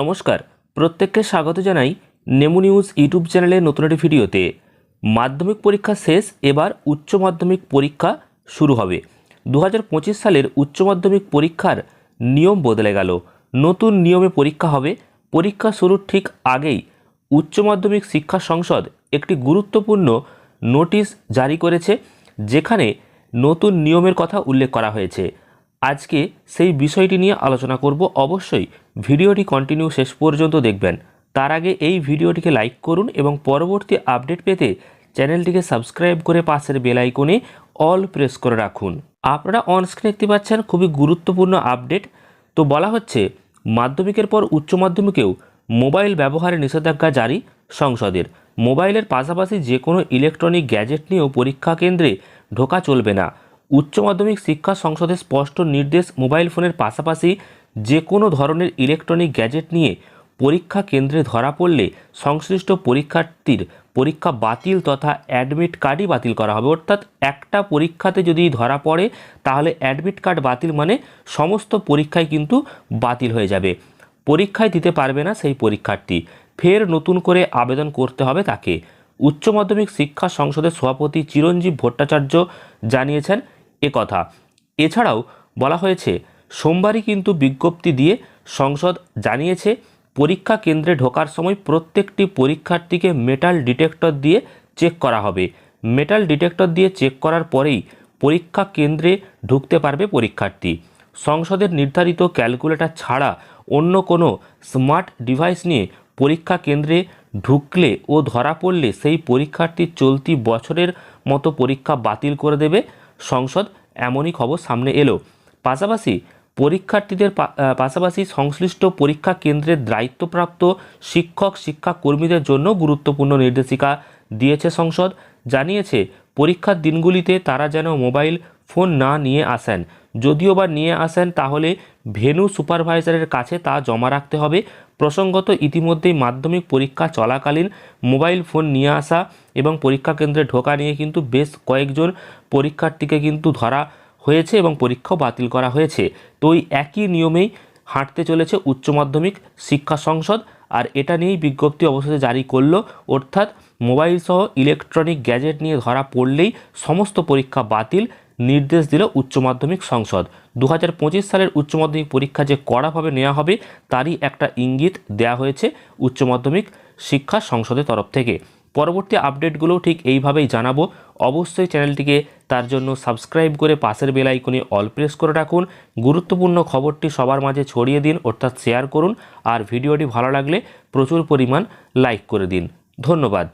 নমস্কার, প্রত্যেককে স্বাগত জানাই নেমু নিউজ ইউটিউব চ্যানেলের নতুন একটি ভিডিওতে। মাধ্যমিক পরীক্ষা শেষ, এবার উচ্চ মাধ্যমিক পরীক্ষা শুরু হবে। দু হাজার পঁচিশ সালের উচ্চ মাধ্যমিক পরীক্ষার নিয়ম বদলে গেল। নতুন নিয়মে পরীক্ষা হবে। পরীক্ষা শুরুর ঠিক আগেই উচ্চ মাধ্যমিক শিক্ষা সংসদ একটি গুরুত্বপূর্ণ নোটিশ জারি করেছে, যেখানে নতুন নিয়মের কথা উল্লেখ করা হয়েছে। আজকে সেই বিষয়টি নিয়ে আলোচনা করব। অবশ্যই ভিডিওটি কন্টিনিউ শেষ পর্যন্ত দেখবেন। তার আগে এই ভিডিওটিকে লাইক করুন এবং পরবর্তী আপডেট পেতে চ্যানেলটিকে সাবস্ক্রাইব করে পাশের বেল আইকনে অল প্রেস করে রাখুন। আপনারা অনস্ক্রিন দেখতে পাচ্ছেন খুবই গুরুত্বপূর্ণ আপডেট তো বলা হচ্ছে, মাধ্যমিকের পর উচ্চ মাধ্যমিকেও মোবাইল ব্যবহারে নিষেধাজ্ঞা জারি সংসদের। মোবাইলের পাশাপাশি যে কোনো ইলেকট্রনিক গ্যাজেট নিয়েও পরীক্ষা কেন্দ্রে ঢোকা চলবে না। উচ্চ মাধ্যমিক শিক্ষা সংসদের স্পষ্ট নির্দেশ মোবাইল ফোনের পাশাপাশি যে কোনো ধরনের ইলেকট্রনিক গ্যাজেট নিয়ে পরীক্ষা কেন্দ্রে ধরা পড়লে সংশ্লিষ্ট পরীক্ষার্থীর পরীক্ষা বাতিল তথা অ্যাডমিট কার্ডই বাতিল করা হবে। অর্থাৎ একটা পরীক্ষাতে যদি ধরা পড়ে, তাহলে অ্যাডমিট কার্ড বাতিল মানে সমস্ত পরীক্ষায় কিন্তু বাতিল হয়ে যাবে। পরীক্ষায় দিতে পারবে না সেই পরীক্ষার্থী। ফের নতুন করে আবেদন করতে হবে তাকে। উচ্চ মাধ্যমিক শিক্ষা সংসদের সভাপতি চিরঞ্জীব ভট্টাচার্য জানিয়েছেন কথা। এছাড়াও বলা হয়েছে, সোমবারই কিন্তু বিজ্ঞপ্তি দিয়ে সংসদ জানিয়েছে, পরীক্ষা কেন্দ্রে ঢোকার সময় প্রত্যেকটি পরীক্ষার্থীকে মেটাল ডিটেক্টর দিয়ে চেক করা হবে। মেটাল ডিটেক্টর দিয়ে চেক করার পরেই পরীক্ষা কেন্দ্রে ঢুকতে পারবে পরীক্ষার্থী। সংসদের নির্ধারিত ক্যালকুলেটর ছাড়া অন্য কোনো স্মার্ট ডিভাইস নিয়ে পরীক্ষা কেন্দ্রে ঢুকলে ও ধরা পড়লে সেই পরীক্ষার্থী চলতি বছরের মতো পরীক্ষা বাতিল করে দেবে সংসদ এমনই খবর সামনে এলো। পাশাপাশি পরীক্ষার্থীদের পাশাপাশি সংশ্লিষ্ট পরীক্ষা কেন্দ্রের দায়িত্বপ্রাপ্ত শিক্ষক, শিক্ষাকর্মীদের জন্য গুরুত্বপূর্ণ নির্দেশিকা দিয়েছে সংসদ। জানিয়েছে, পরীক্ষার দিনগুলিতে তারা যেন মোবাইল ফোন না নিয়ে আসেন। যদিও বা নিয়ে আসেন, তাহলে ভেনু সুপারভাইজারের কাছে তা জমা রাখতে হবে। প্রসঙ্গত, ইতিমধ্যেই মাধ্যমিক পরীক্ষা চলাকালীন মোবাইল ফোন নিয়ে আসা এবং পরীক্ষা কেন্দ্রে ঢোকা নিয়ে কিন্তু বেশ কয়েকজন পরীক্ষার্থীকে কিন্তু ধরা হয়েছে এবং পরীক্ষাও বাতিল করা হয়েছে। তো ওই একই নিয়মেই হাঁটতে চলেছে উচ্চ মাধ্যমিক শিক্ষা সংসদ আর এটা নিয়েই বিজ্ঞপ্তি অবশেষে জারি করল। অর্থাৎ মোবাইল সহ ইলেকট্রনিক গ্যাজেট নিয়ে ধরা পড়লেই সমস্ত পরীক্ষা বাতিল। নির্দেশ দিল উচ্চ মাধ্যমিক সংসদ। দু হাজার পঁচিশ সালের উচ্চ মাধ্যমিক পরীক্ষা যে কড়াভাবে নেওয়া হবে, তারই একটা ইঙ্গিত দেওয়া হয়েছে উচ্চ মাধ্যমিক শিক্ষা সংসদের তরফ থেকে। পরবর্তী আপডেটগুলো ঠিক এইভাবেই জানাব। অবশ্যই চ্যানেলটিকে তার জন্য সাবস্ক্রাইব করে পাশের বেল আইকনে অল প্রেস করে রাখুন। গুরুত্বপূর্ণ খবরটি সবার মাঝে ছড়িয়ে দিন, অর্থাৎ শেয়ার করুন, আর ভিডিওটি ভালো লাগলে প্রচুর পরিমাণ লাইক করে দিন। ধন্যবাদ।